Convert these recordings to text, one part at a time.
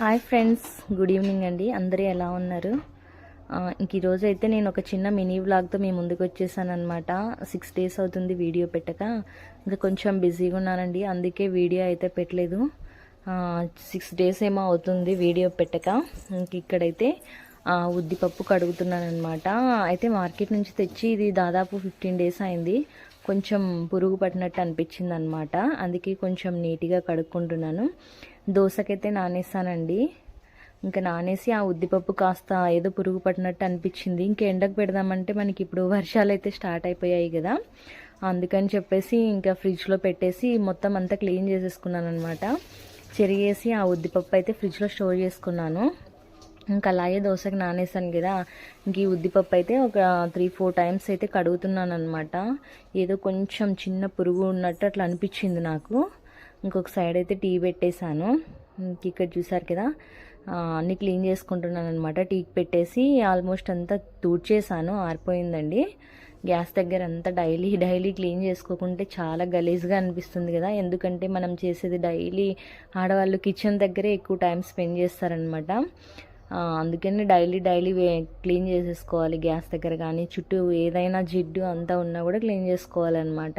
Hi friends good evening అండి. అందరూ ఎలా ఉన్నారు? ఇంక ఈరోజు అయితే నేను ఒక చిన్న మినీ వ్లాగ్తో మీ ముందుకు వచ్చేసాను అనమాట సిక్స్ డేస్ అవుతుంది వీడియో పెట్టక. ఇంకా కొంచెం బిజీగా ఉన్నానండి. అందుకే వీడియో అయితే పెట్టలేదు. సిక్స్ డేస్ ఏమో అవుతుంది వీడియో పెట్టక. ఇంక ఇక్కడైతే ఉద్దిపప్పు కడుగుతున్నాను అనమాట అయితే మార్కెట్ నుంచి తెచ్చి ఇది దాదాపు ఫిఫ్టీన్ డేస్ అయింది. కొంచెం పురుగు పట్టినట్టు అనిపించింది అనమాట అందుకే కొంచెం నీట్గా కడుక్కుంటున్నాను. దోశకైతే నానేస్తానండి ఇంకా నానేసి ఆ ఉద్దిపప్పు కాస్త ఏదో పురుగు పట్టినట్టు అనిపించింది. ఇంకా ఎండకు పెడదామంటే మనకి ఇప్పుడు వర్షాలు అయితే స్టార్ట్ అయిపోయాయి కదా. అందుకని చెప్పేసి ఇంకా ఫ్రిడ్జ్లో పెట్టేసి మొత్తం అంతా క్లీన్ చేసేసుకున్నాను అనమాట చెరిగేసి ఆ ఉద్దిపప్పు అయితే ఫ్రిడ్జ్లో స్టోర్ చేసుకున్నాను. ఇంకా అలాగే దోశకి నానేసాను కదా. ఇంక ఈ ఉద్దిపప్పు అయితే ఒక త్రీ ఫోర్ టైమ్స్ అయితే కడుగుతున్నాను అనమాట ఏదో కొంచెం చిన్న పురుగు ఉన్నట్టు అట్లా అనిపించింది నాకు. ఇంకొక సైడ్ అయితే టీ పెట్టేశాను. ఇంక ఇక్కడ చూసారు కదా అన్ని అన్నీ క్లీన్ చేసుకుంటున్నాను అనమాట టీకి పెట్టేసి ఆల్మోస్ట్ అంతా తూడ్చేసాను ఆరిపోయిందండి. గ్యాస్ దగ్గర అంతా డైలీ డైలీ క్లీన్ చేసుకోకుంటే చాలా గలీజ్గా అనిపిస్తుంది కదా. ఎందుకంటే మనం చేసేది డైలీ ఆడవాళ్ళు కిచెన్ దగ్గరే ఎక్కువ టైం స్పెండ్ చేస్తారనమాట అందుకని డైలీ డైలీ క్లీన్ చేసేసుకోవాలి. గ్యాస్ దగ్గర కానీ చుట్టూ ఏదైనా జిడ్డు అంతా ఉన్నా కూడా క్లీన్ చేసుకోవాలన్నమాట.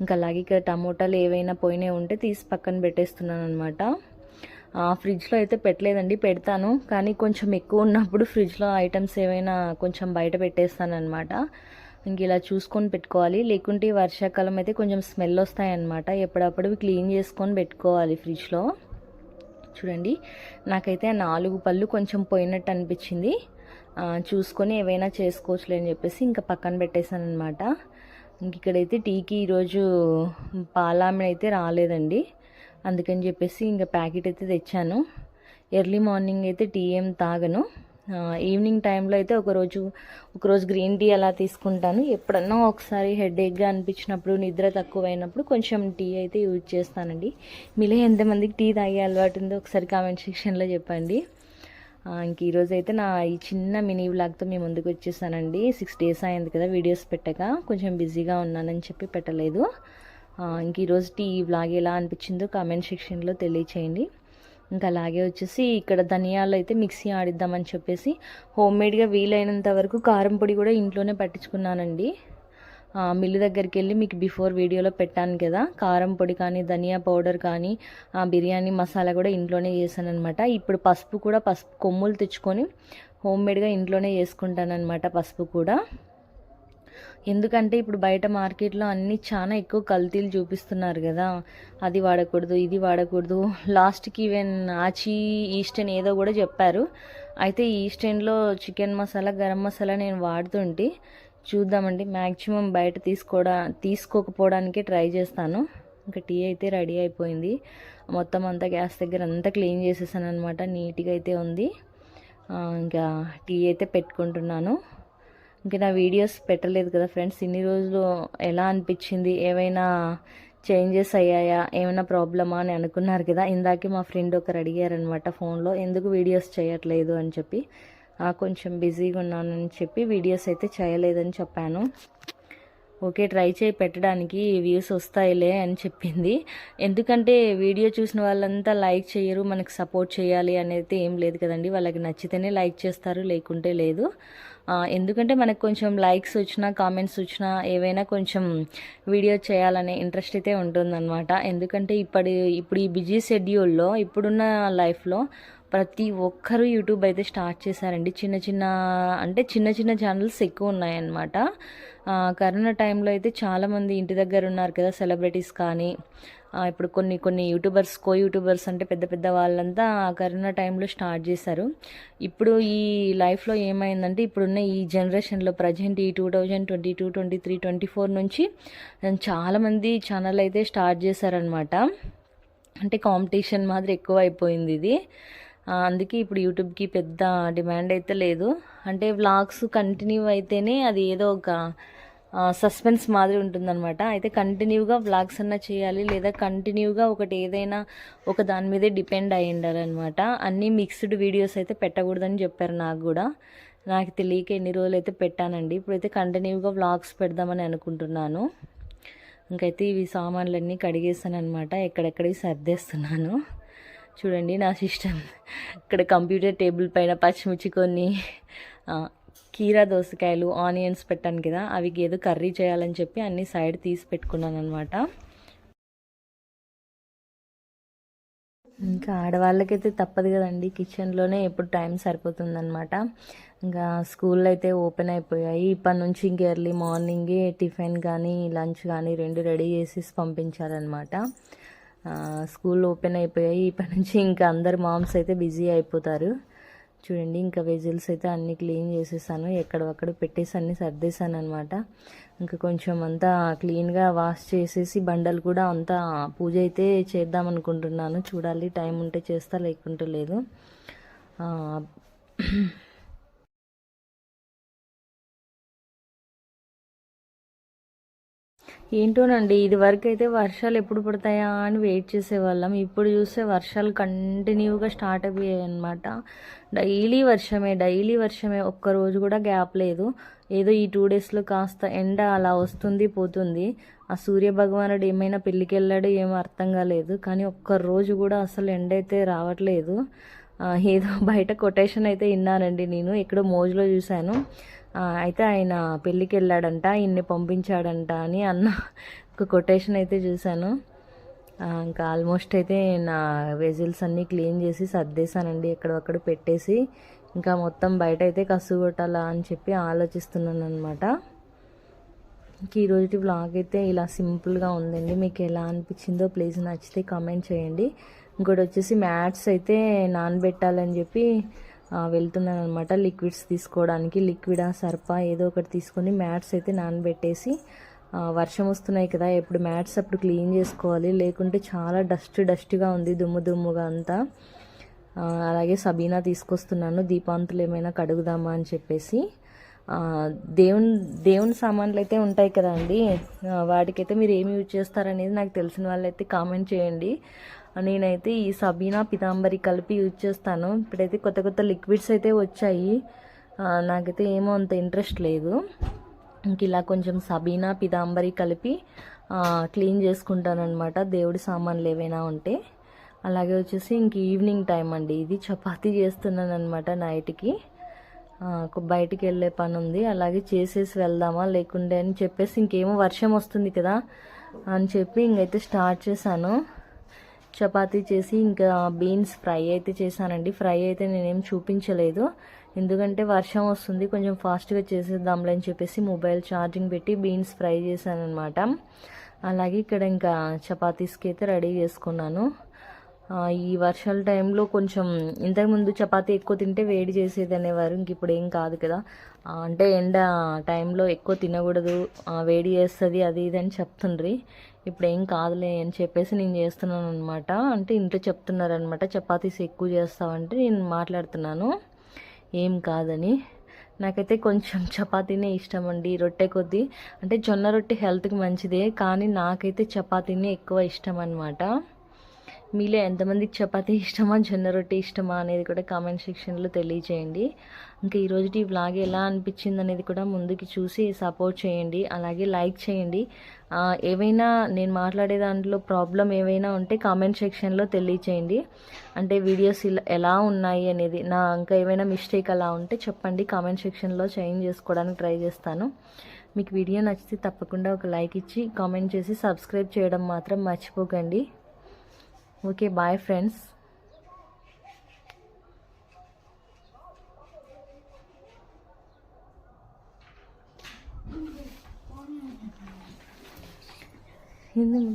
ఇంకా అలాగే ఇక్కడ టమోటాలు ఏవైనా పోయినాయి ఉంటే తీసి పక్కన పెట్టేస్తున్నాను అనమాట ఫ్రిడ్జ్లో అయితే పెట్టలేదండి పెడతాను. కానీ కొంచెం ఎక్కువ ఉన్నప్పుడు ఫ్రిడ్జ్లో ఐటమ్స్ ఏవైనా కొంచెం బయట పెట్టేస్తానమాట ఇంక ఇలా చూసుకొని పెట్టుకోవాలి. లేకుంటే వర్షాకాలం అయితే కొంచెం స్మెల్ వస్తాయన్నమాట. ఎప్పుడప్పుడు క్లీన్ చేసుకొని పెట్టుకోవాలి ఫ్రిడ్జ్లో. చూడండి. నాకైతే ఆ నాలుగు పళ్ళు కొంచెం పోయినట్టు అనిపించింది. చూసుకొని ఏవైనా చేసుకోవచ్చులే అని చెప్పేసి ఇంకా పక్కన పెట్టేశాను అనమాట ఇంక ఇక్కడైతే టీకి ఈరోజు పాలామె అయితే రాలేదండి. అందుకని చెప్పేసి ఇంకా ప్యాకెట్ అయితే తెచ్చాను. ఎర్లీ మార్నింగ్ అయితే టీ ఏం తాగను. ఈవినింగ్ టైంలో అయితే ఒకరోజు ఒకరోజు గ్రీన్ టీ అలా తీసుకుంటాను. ఎప్పుడన్నా ఒకసారి హెడేక్గా అనిపించినప్పుడు నిద్ర తక్కువైనప్పుడు కొంచెం టీ అయితే యూజ్ చేస్తానండి. మీలో ఎంతమందికి టీ తాగే అలవాటు ఉందో ఒకసారి కామెంట్ సెక్షన్లో చెప్పండి. ఇంక ఈరోజు అయితే నా ఈ చిన్న మినీ వ్లాగ్తో మీ ముందుకు వచ్చేసానండి. సిక్స్ డేస్ అయింది కదా వీడియోస్ పెట్టక కొంచెం బిజీగా ఉన్నానని చెప్పి పెట్టలేదు. ఇంక ఈరోజు టీ వ్లాగ్ ఎలా అనిపించిందో కామెంట్ సెక్షన్లో తెలియచేయండి. ఇంకా అలాగే వచ్చేసి ఇక్కడ ధనియాలు అయితే మిక్సీ ఆడిద్దామని చెప్పేసి హోమ్ మేడ్గా వీలైనంత వరకు కారం పొడి కూడా ఇంట్లోనే పట్టించుకున్నానండి. మిల్లు దగ్గరికి వెళ్ళి మీకు బిఫోర్ వీడియోలో పెట్టాను కదా. కారం పొడి కానీ ధనియా పౌడర్ కానీ బిర్యానీ మసాలా కూడా ఇంట్లోనే చేశాను అనమాట ఇప్పుడు పసుపు కూడా పసుపు కొమ్ములు తెచ్చుకొని హోమ్ మేడ్గా ఇంట్లోనే చేసుకుంటాను అనమాట పసుపు కూడా. ఎందుకంటే ఇప్పుడు బయట మార్కెట్లో అన్నీ చాలా ఎక్కువ కల్తీలు చూపిస్తున్నారు కదా. అది వాడకూడదు ఇది వాడకూడదు. లాస్ట్కి ఈవెన్ ఆచి ఈస్టర్న్ ఏదో కూడా చెప్పారు. అయితే ఈస్టర్న్లో చికెన్ మసాలా గరం మసాలా నేను వాడుతుంటే చూద్దామండి. మ్యాక్సిమం బయట తీసుకోవడా తీసుకోకపోవడానికే ట్రై చేస్తాను. ఇంకా టీ అయితే రెడీ అయిపోయింది. మొత్తం అంతా గ్యాస్ దగ్గర అంతా క్లీన్ చేసేసాను అనమాట నీట్గా అయితే ఉంది. ఇంకా టీ అయితే పెట్టుకుంటున్నాను. ఇంకా నా వీడియోస్ పెట్టలేదు కదా ఫ్రెండ్స్. ఇన్ని రోజులు ఎలా అనిపించింది? ఏమైనా చేంజెస్ అయ్యాయా? ఏమైనా ప్రాబ్లమా అని అనుకున్నారు కదా. ఇందాకే మా ఫ్రెండ్ ఒకరు అడిగారనమాట ఫోన్లో ఎందుకు వీడియోస్ చేయట్లేదు? అని చెప్పి. కొంచెం బిజీగా ఉన్నానని చెప్పి వీడియోస్ అయితే చేయలేదని చెప్పాను. ఓకే ట్రై చేయి పెట్టడానికి వ్యూస్ వస్తాయిలే అని చెప్పింది. ఎందుకంటే వీడియో చూసిన వాళ్ళంతా లైక్ చేయరు మనకు సపోర్ట్ చేయాలి అనేది ఏం లేదు కదండి. వాళ్ళకి నచ్చితేనే లైక్ చేస్తారు లేకుంటే లేదు. ఎందుకంటే మనకు కొంచెం లైక్స్ వచ్చినా కామెంట్స్ వచ్చినా ఏవైనా కొంచెం వీడియో చేయాలనే ఇంట్రెస్ట్ అయితే ఉంటుందన్నమాట. ఎందుకంటే ఇప్పటి ఇప్పుడు ఈ బిజీ షెడ్యూల్లో ఇప్పుడున్న లైఫ్లో ప్రతి ఒక్కరూ యూట్యూబ్ అయితే స్టార్ట్ చేశారండి. చిన్న చిన్న అంటే చిన్న చిన్న ఛానల్స్ ఎక్కువ ఉన్నాయన్నమాట. కరోనా టైంలో అయితే చాలామంది ఇంటి దగ్గర ఉన్నారు కదా సెలబ్రిటీస్ కానీ. ఇప్పుడు కొన్ని కొన్ని యూట్యూబర్స్ కో యూట్యూబర్స్ అంటే పెద్ద పెద్ద వాళ్ళంతా కరోనా టైంలో స్టార్ట్ చేశారు. ఇప్పుడు ఈ లైఫ్లో ఏమైందంటే ఇప్పుడున్న ఈ జనరేషన్లో ప్రజెంట్ ఈ two thousand twenty two twenty three twenty four నుంచి చాలామంది ఛానల్ అయితే స్టార్ట్ చేశారనమాట అంటే కాంపిటీషన్ మాదిరి ఎక్కువ అయిపోయింది ఇది. అందుకే ఇప్పుడు యూట్యూబ్కి పెద్ద డిమాండ్ అయితే లేదు. అంటే వ్లాగ్స్ కంటిన్యూ అయితేనే అది ఏదో ఒక సస్పెన్స్ మాదిరి ఉంటుందన్నమాట. అయితే కంటిన్యూగా వ్లాగ్స్ అన్నా చేయాలి లేదా కంటిన్యూగా ఒకటి ఏదైనా ఒక దాని మీదే డిపెండ్ అయి ఉండాలన్నమాట. అన్నీ మిక్స్డ్ వీడియోస్ అయితే పెట్టకూడదని చెప్పారు నాకు కూడా. నాకు తెలియక ఎన్ని రోజులు అయితే పెట్టానండి. ఇప్పుడైతే కంటిన్యూగా వ్లాగ్స్ పెడదామని అనుకుంటున్నాను. ఇంకైతే ఇవి సామాన్లన్నీ కడిగేసాను అనమాట ఎక్కడెక్కడికి సర్దేస్తున్నాను. చూడండి నా సిస్టమ్ ఇక్కడ కంప్యూటర్ టేబుల్ పైన పచ్చిమిర్చి కొన్ని కీరా దోసకాయలు ఆనియన్స్ పెట్టాను కదా అవి ఏదో కర్రీ చేయాలని చెప్పి అన్ని సైడ్ తీసి పెట్టుకున్నాను అనమాట ఇంకా ఆడవాళ్ళకైతే తప్పదు కదండి కిచెన్లోనే ఎప్పుడు టైం సరిపోతుందనమాట ఇంకా స్కూల్ అయితే ఓపెన్ అయిపోయాయి. ఇప్పటి నుంచి ఇంక ఎర్లీ మార్నింగే టిఫిన్ కానీ లంచ్ కానీ రెండు రెడీ చేసి పంపించాలన్నమాట. స్కూల్ ఓపెన్ అయిపోయాయి. ఇప్పటి నుంచి ఇంకా అందరు మామ్స్ అయితే బిజీ అయిపోతారు. చూడండి ఇంకా వెజిల్స్ అయితే అన్ని క్లీన్ చేసేసాను. ఎక్కడక్కడ పెట్టేసి అన్ని సర్దేశాను అనమాట ఇంకా కొంచెం అంతా క్లీన్గా వాష్ చేసేసి బండలు కూడా అంతా పూజ అయితే చేద్దాం అనుకుంటున్నాను. చూడాలి టైం ఉంటే చేస్తా లేకుంటే లేదు. ఏంటోనండి ఇది వరకు అయితే వర్షాలు ఎప్పుడు పడతాయా అని వెయిట్ చేసేవాళ్ళం. ఇప్పుడు చూస్తే వర్షాలు కంటిన్యూగా స్టార్ట్ అయిపోయాయి అనమాట డైలీ వర్షమే డైలీ వర్షమే. ఒక్క రోజు కూడా గ్యాప్ లేదు. ఏదో ఈ టూ డేస్లో కాస్త ఎండ అలా వస్తుంది పోతుంది. ఆ సూర్య భగవానుడు ఏమైనా పెళ్ళికి వెళ్ళాడో ఏమో అర్థం కాలేదు. కానీ ఒక్క రోజు కూడా అసలు ఎండ అయితే రావట్లేదు. ఏదో బయట కొటేషన్ అయితే విన్నానండి నేను. ఎక్కడో మోజులో చూశాను. అయితే ఆయన పెళ్ళికి వెళ్ళాడంట ఇన్ని పంపించాడంట అని అన్న ఒక కొటేషన్ అయితే చూశాను. ఇంకా ఆల్మోస్ట్ అయితే నా వెజిల్స్ అన్నీ క్లీన్ చేసి సర్దేశానండి ఎక్కడొక్కడ పెట్టేసి. ఇంకా మొత్తం బయట అయితే కసు కొట్టాలా అని చెప్పి ఆలోచిస్తున్నాను అనమాట ఇంక ఈ రోజు వ్లాగ్ అయితే ఇలా సింపుల్గా ఉందండి. మీకు ఎలా అనిపించిందో ప్లీజ్ నచ్చితే కామెంట్ చేయండి. ఇంకోటి వచ్చేసి మ్యాట్స్ అయితే నానబెట్టాలని చెప్పి వెళ్తున్నాను అనమాట లిక్విడ్స్ తీసుకోవడానికి. లిక్విడా సర్పా ఏదో ఒకటి తీసుకొని మ్యాట్స్ అయితే నానబెట్టేసి వర్షం వస్తున్నాయి కదా ఎప్పుడు మ్యాట్స్ అప్పుడు క్లీన్ చేసుకోవాలి. లేకుంటే చాలా డస్ట్ డస్ట్గా ఉంది దుమ్ము దుమ్ముగా అంతా. అలాగే సబీనా తీసుకొస్తున్నాను దీపాంతులు ఏమైనా కడుగుదామా అని చెప్పేసి. దేవుని దేవుని సామాన్లు అయితే ఉంటాయి కదండి. వాటికైతే మీరు ఏమి యూజ్ చేస్తారనేది నాకు తెలిసిన వాళ్ళైతే కామెంట్ చేయండి. నేనైతే ఈ సబీనా పితాంబరి కలిపి యూజ్ చేస్తాను. ఇప్పుడైతే కొత్త కొత్త లిక్విడ్స్ అయితే వచ్చాయి. నాకైతే ఏమో అంత ఇంట్రెస్ట్ లేదు. ఇంక ఇలా కొంచెం సబీనా పితాంబరి కలిపి క్లీన్ చేసుకుంటాను అనమాట దేవుడి సామాన్లు ఏవైనా ఉంటే. అలాగే వచ్చేసి ఇంక ఈవినింగ్ టైం అండి. ఇది చపాతీ చేస్తున్నాను అనమాట నైట్కి బయటికి వెళ్ళే పని ఉంది. అలాగే చేసేసి వెళ్దామా లేకుండే అని చెప్పేసి ఇంకేమో వర్షం వస్తుంది కదా అని చెప్పి ఇంకైతే స్టార్ట్ చేశాను. చపాతీ చేసి ఇంకా బీన్స్ ఫ్రై అయితే చేశానండి. ఫ్రై అయితే నేనేం చూపించలేదు. ఎందుకంటే వర్షం వస్తుంది కొంచెం ఫాస్ట్గా చేసేద్దాంలే అని చెప్పేసి మొబైల్ ఛార్జింగ్ పెట్టి బీన్స్ ఫ్రై చేశాను అనమాట అలాగే ఇక్కడ ఇంకా చపాతీస్కి అయితే రెడీ చేసుకున్నాను. ఈ వర్షాల టైంలో కొంచెం ఇంతకుముందు చపాతీ ఎక్కువ తింటే వేడి చేసేది అనేవారు ఇంక ఇప్పుడు ఏం కాదు కదా. అంటే ఎండ టైంలో ఎక్కువ తినకూడదు వేడి చేస్తుంది అది ఇది అని చెప్తుండ్రి. ఇప్పుడు ఏం కాదులే అని చెప్పేసి నేను చేస్తున్నాను అనమాట అంటే ఇంట్లో చెప్తున్నారనమాట చపాతీస్ ఎక్కువ చేస్తావంటే నేను మాట్లాడుతున్నాను. ఏం కాదని. నాకైతే కొంచెం చపాతీనే ఇష్టం అండి రొట్టె కొద్దీ. అంటే జొన్న రొట్టె హెల్త్కి మంచిదే కానీ నాకైతే చపాతీనే ఎక్కువ ఇష్టం అనమాట మీలో ఎంతమందికి చపాతీ ఇష్టమా జొన్న రొట్టె ఇష్టమా అనేది కూడా కామెంట్ సెక్షన్లో తెలియజేయండి. ఇంకా ఈరోజు ఈ వ్లాగ్ ఎలా అనిపించింది అనేది కూడా ముందుకి చూసి సపోర్ట్ చేయండి. అలాగే లైక్ చేయండి. ఏవైనా నేను మాట్లాడే దాంట్లో ప్రాబ్లం ఏవైనా ఉంటే కామెంట్ సెక్షన్లో తెలియచేయండి. అంటే వీడియోస్ ఇలా ఎలా ఉన్నాయి అనేది నా ఇంకా ఏమైనా మిస్టేక్ అలా ఉంటే చెప్పండి. కామెంట్ సెక్షన్లో చేంజ్ చేసుకోవడానికి ట్రై చేస్తాను. మీకు వీడియో నచ్చితే తప్పకుండా ఒక లైక్ ఇచ్చి కామెంట్ చేసి సబ్స్క్రైబ్ చేయడం మాత్రం మర్చిపోకండి. ఓకే బాయ్ ఫ్రెండ్స్ ఎందుకు